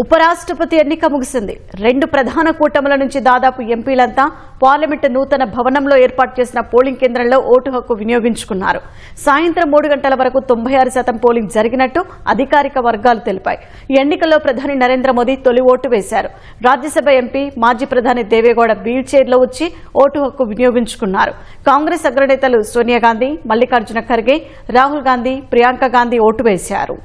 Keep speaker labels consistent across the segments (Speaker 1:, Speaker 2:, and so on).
Speaker 1: ఉపరాష్ట్రపతి ఎన్నిక ముగిసింది రెండు ప్రధాన కూటముల నుంచి దాదాపు ఎంపీలంతా పార్లమెంటు నూతన భవనంలో ఏర్పాటు చేసిన పోలింగ్ కేంద్రంలో ఓటు హక్కు వినియోగించుకున్నారు సాయంత్రం మూడు గంటల వరకు తొంభై శాతం పోలింగ్ జరిగినట్టు అధికారిక వర్గాలు తెలిపాయి ఈ ఎన్నికల్లో ప్రధాని నరేంద్ర మోదీ తొలి ఓటు వేశారు రాజ్యసభ ఎంపీ మాజీ ప్రధాని దేవేగౌడ వీల్ చైర్లో వచ్చి ఓటు హక్కు వినియోగించుకున్నారు కాంగ్రెస్ అగ్రనేతలు సోనియా గాంధీ మల్లికార్జున ఖర్గే రాహుల్ గాంధీ ప్రియాంక గాంధీ ఓటు వేశారు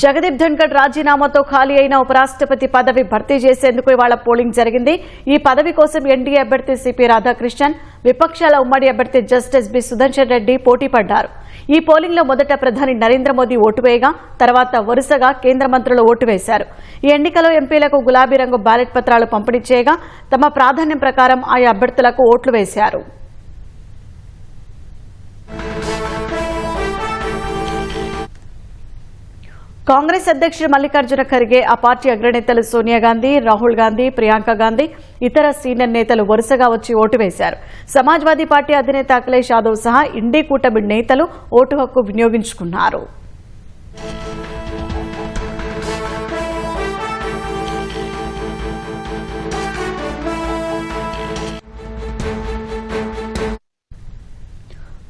Speaker 1: జగదీప్ ధన్కర్ రాజీనామాతో ఖాళీ అయిన ఉపరాష్ట్రపతి పదవి భర్తీ చేసేందుకు ఇవాళ పోలింగ్ జరిగింది ఈ పదవి కోసం ఎన్డీఏ అభ్యర్థి సిపి రాధాకృష్ణన్ విపక్షాల ఉమ్మడి అభ్యర్థి జస్టిస్ బి సుదర్శన్ రెడ్డి పోటీ పడ్డారు ఈ పోలింగ్లో మొదట ప్రధాని నరేంద్ర మోదీ ఓటు వేయగా తర్వాత వరుసగా కేంద్ర మంత్రులు ఓటు వేశారు ఈ ఎన్నికలో ఎంపీలకు గులాబీ రంగు బ్యాలెట్ పత్రాలు పంపిణీ చేయగా తమ ప్రాధాన్యం ప్రకారం ఆయా అభ్యర్థులకు ఓట్లు వేశారు కాంగ్రెస్ అధ్యక్షుడు మల్లికార్జున ఖర్గే ఆ పార్టీ అగ్రనేతలు సోనియా గాంధీ రాహుల్ గాంధీ ప్రియాంక గాంధీ ఇతర సీనియర్ నేతలు వరుసగా వచ్చి ఓటు వేశారు సమాజ్వాదీ పార్టీ అధినేత అఖిలేష్ యాదవ్ సహా ఇండీ కూటమి నేతలు ఓటు హక్కు వినియోగించుకున్నారు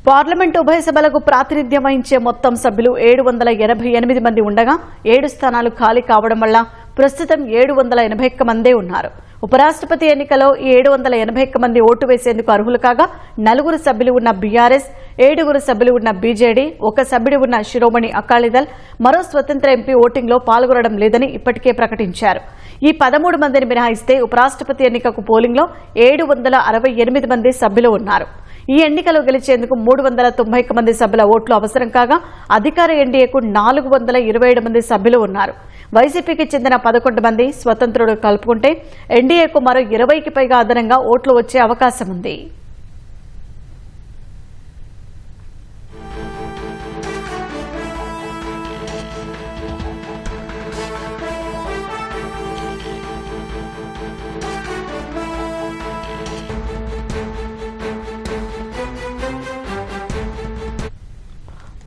Speaker 1: పార్లమెంట్ ఉభయ సభలకు ప్రాతినిధ్యం వహించే మొత్తం సభ్యులు ఏడు వందల ఎనభై ఎనిమిది మంది ఉండగా ఏడు స్థానాలు ఖాళీ కావడం వల్ల ప్రస్తుతం ఏడు వందల ఎనభై ఒక్క మందే ఉన్నారు ఉపరాష్ట్రపతి ఎన్నికలో ఈ ఏడు వందల ఎనభై ఒక్క మంది ఓటు వేసేందుకు అర్హులు కాగా నలుగురు సభ్యులు ఉన్న బీఆర్ఎస్ ఏడుగురు సభ్యులు ఉన్న బీజేడీ ఒక సభ్యుడు ఉన్న శిరోమణి అకాలీదల్ మరో స్వతంత్ర ఎంపీ ఓటింగ్లో పాల్గొనడం లేదని ఇప్పటికే ప్రకటించారు ఈ పదమూడు మందిని మినహాయిస్తే ఉపరాష్ట్రపతి ఎన్నికకు పోలింగ్లో ఏడు వందల అరవై ఎనిమిది మంది సభ్యులు ఉన్నారు ఈ ఎన్నికలో గెలిచేందుకు మూడు వందల తొంభై మంది సభ్యుల ఓట్లు అవసరం కాగా అధికార ఎన్డీఏకు నాలుగు వందల ఇరవై ఏడు మంది సభ్యులు ఉన్నారు వైసీపీకి చెందిన పదకొండు మంది స్వతంత్రుడు కలుపుకుంటే ఎన్డీఏకు మరో ఇరవైకి పైగా అదనంగా ఓట్లు వచ్చే అవకాశం ఉంది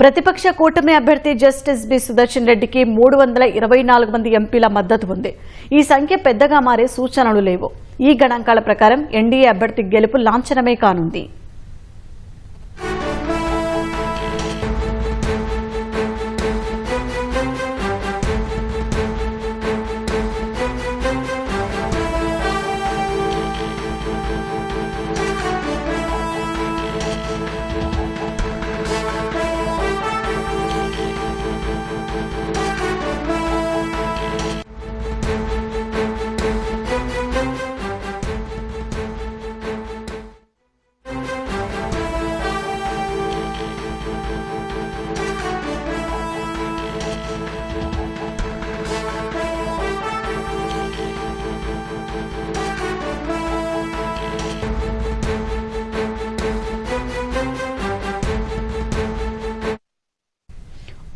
Speaker 1: ప్రతిపక్ష కూటమి అభ్యర్థి జస్టిస్ బి సుదర్శన్ రెడ్డికి మూడు వందల ఇరవై నాలుగు మంది ఎంపీల మద్దతు ఉంది ఈ సంఖ్య పెద్దగా మారే సూచనలు లేవు ఈ గణాంకాల ప్రకారం ఎన్డీఏ అభ్యర్థి గెలుపు లాంఛనమే కానుంది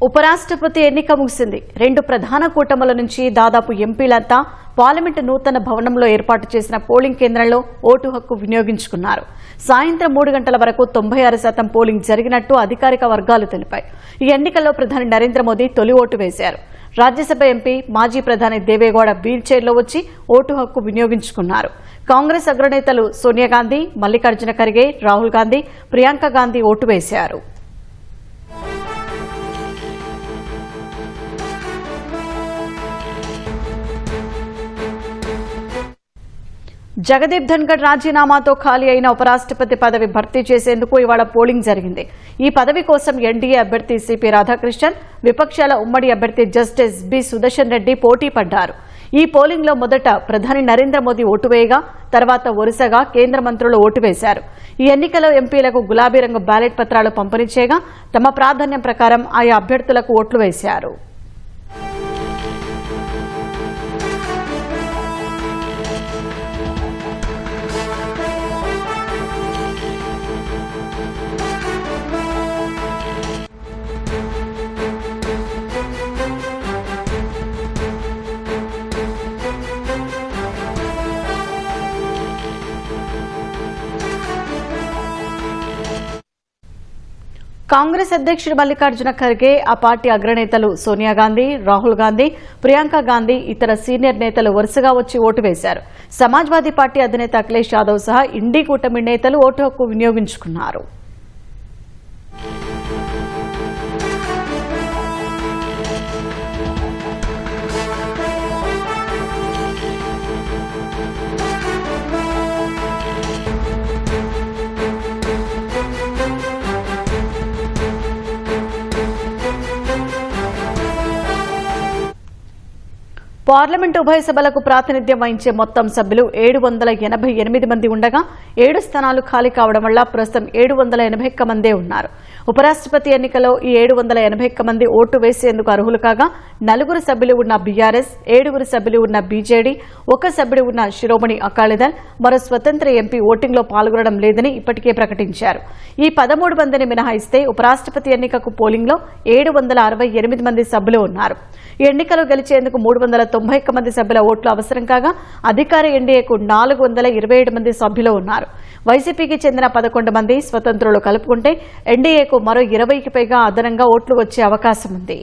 Speaker 1: ఉపరాష్ట్రపతి ఎన్నిక ముగిసింది రెండు ప్రధాన కూటముల నుంచి దాదాపు ఎంపీలంతా పార్లమెంటు నూతన భవనంలో ఏర్పాటు చేసిన పోలింగ్ కేంద్రంలో ఓటు హక్కు వినియోగించుకున్నారు సాయంత్రం మూడు గంటల వరకు తొంభై ఆరు శాతం పోలింగ్ జరిగినట్టు అధికారిక వర్గాలు తెలిపాయి ఈ ఎన్నికల్లో ప్రధాని నరేంద్ర మోదీ తొలి ఓటు వేశారు రాజ్యసభ ఎంపీ మాజీ ప్రధాని దేవేగౌడ చైర్లో వచ్చి ఓటు హక్కు వినియోగించుకున్నారు కాంగ్రెస్ అగ్రనేతలు సోనియా గాంధీ మల్లికార్జున ఖర్గే రాహుల్ గాంధీ ప్రియాంక గాంధీ ఓటు వేశారు జగదీప్ ధన్గడ్ రాజీనామాతో ఖాళీ అయిన ఉపరాష్ట్రపతి పదవి భర్తీ చేసేందుకు ఇవాళ పోలింగ్ జరిగింది ఈ పదవి కోసం ఎన్డీఏ అభ్యర్థి సిపి రాధాకృష్ణన్ విపక్షాల ఉమ్మడి అభ్యర్థి జస్టిస్ బి సుదర్శన్ రెడ్డి పోటీ పడ్డారు ఈ పోలింగ్లో మొదట ప్రధాని నరేంద్ర మోదీ ఓటు వేయగా తర్వాత వరుసగా కేంద్ర మంత్రులు ఓటు వేశారు ఈ ఎన్నికలో ఎంపీలకు గులాబీ రంగు బ్యాలెట్ పత్రాలు పంపిణీ చేయగా తమ ప్రాధాన్యం ప్రకారం ఆయా అభ్యర్థులకు ఓట్లు వేశారు కాంగ్రెస్ అధ్యక్షుడు మల్లికార్జున ఖర్గే ఆ పార్టీ అగ్రనేతలు సోనియా గాంధీ రాహుల్ గాంధీ ప్రియాంక గాంధీ ఇతర సీనియర్ నేతలు వరుసగా వచ్చి ఓటు వేశారు సమాజ్వాదీ పార్టీ అధినేత అఖిలేష్ యాదవ్ సహా ఇండి కూటమి నేతలు ఓటు హక్కు వినియోగించుకున్నారు పార్లమెంట్ ఉభయ సభలకు ప్రాతినిధ్యం వహించే మొత్తం సభ్యులు ఏడు వందల ఎనభై ఎనిమిది మంది ఉండగా ఏడు స్థానాలు ఖాళీ కావడం వల్ల ప్రస్తుతం ఏడు వందల ఎనభై ఒక్క మందే ఉన్నారు ఉపరాష్ట్రపతి ఎన్నికలో ఈ ఏడు వందల ఎనభై ఒక్క మంది ఓటు వేసేందుకు అర్హులు కాగా నలుగురు సభ్యులు ఉన్న బీఆర్ఎస్ ఏడుగురు సభ్యులు ఉన్న బీజేడీ ఒక సభ్యుడు ఉన్న శిరోమణి అకాలీదల్ మరో స్వతంత్ర ఎంపీ ఓటింగ్లో పాల్గొనడం లేదని ఇప్పటికే ప్రకటించారు ఈ పదమూడు మందిని మినహాయిస్తే ఉపరాష్ట్రపతి ఎన్నికకు పోలింగ్లో ఏడు వందల అరవై ఎనిమిది మంది సభ్యులు ఉన్నారు ఈ గెలిచేందుకు మూడు వందల తొంభై మంది సభ్యుల ఓట్లు అవసరం కాగా అధికార ఎన్డీఏకు నాలుగు వందల ఇరవై ఏడు మంది సభ్యులు ఉన్నారు వైసీపీకి చెందిన పదకొండు మంది స్వతంత్రులు కలుపుకుంటే ఎన్డీఏకు మరో ఇరవైకి పైగా అదనంగా ఓట్లు వచ్చే అవకాశం ఉంది